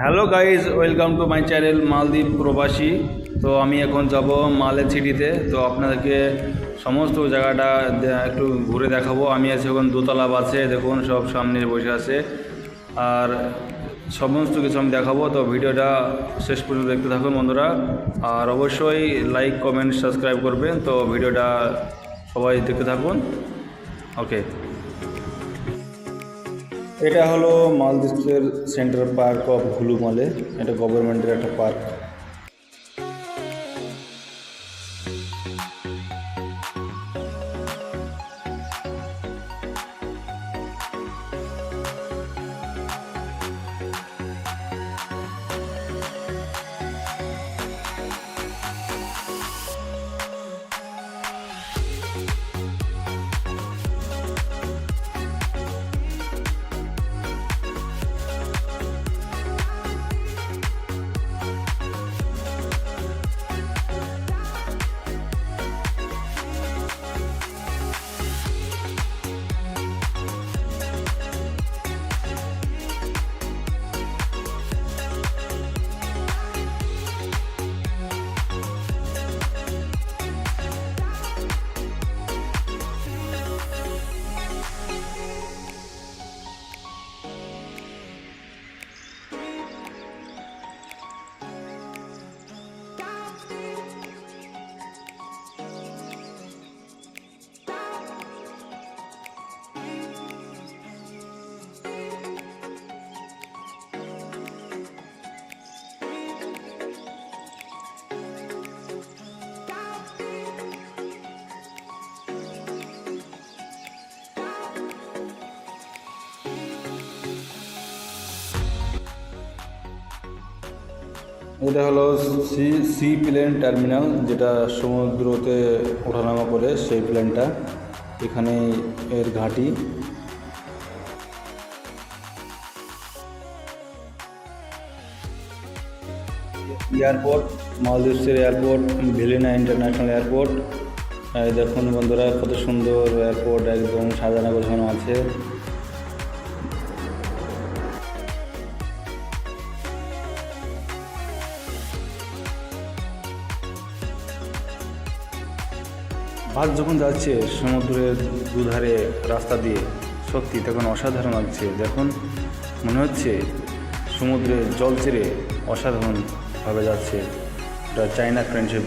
Hello guys welcome to my channel মালদ্বীপ প্রবাসী তো আমি এখন যাব মালের সিটিতে তো। আপনাদেরকে সমস্ত জায়গাটা একটু ঘুরে দেখাবো। আমি আছি এখন দোতলা বাসে, দেখুন, সব সামনে বসে আছে। আর সমস্ত কিছু আমি দেখাবো। তো ভিডিওটা শেষ পর্যন্ত দেখতে থাকুন, বন্ধুরা। আর অবশ্যই লাইক কমেন্ট সাবস্ক্রাইব করবেন। তো ভিডিওটা সবাই দেখতে থাকুন। ওকে এটা হলো মালদ্বীপের সেন্ট্রাল পার্ক অফ ঘুলু মলে। এটা গভর্নমেন্টের একটা পার্ক। এটা হলো সি সি প্লেন টার্মিনাল, যেটা সমুদ্রতে ওঠানামা করে সেই প্লেনটা। এখানে এর ঘাঁটি। এয়ারপোর্ট, মালদ্বীপসের এয়ারপোর্ট, ভেলিনা ইন্টারন্যাশনাল এয়ারপোর্ট। দেখুন বন্ধুরা, কত সুন্দর এয়ারপোর্ট, একদম সাজানো গোছানো আছে। বাস যখন যাচ্ছে সমুদ্রের দুধারে রাস্তা দিয়ে, সত্যি তখন অসাধারণ লাগছে। যখন মনে হচ্ছে সমুদ্রের জল ছেড়ে অসাধারণভাবে যাচ্ছে। এটা চায়না ফ্রেন্ডশিপ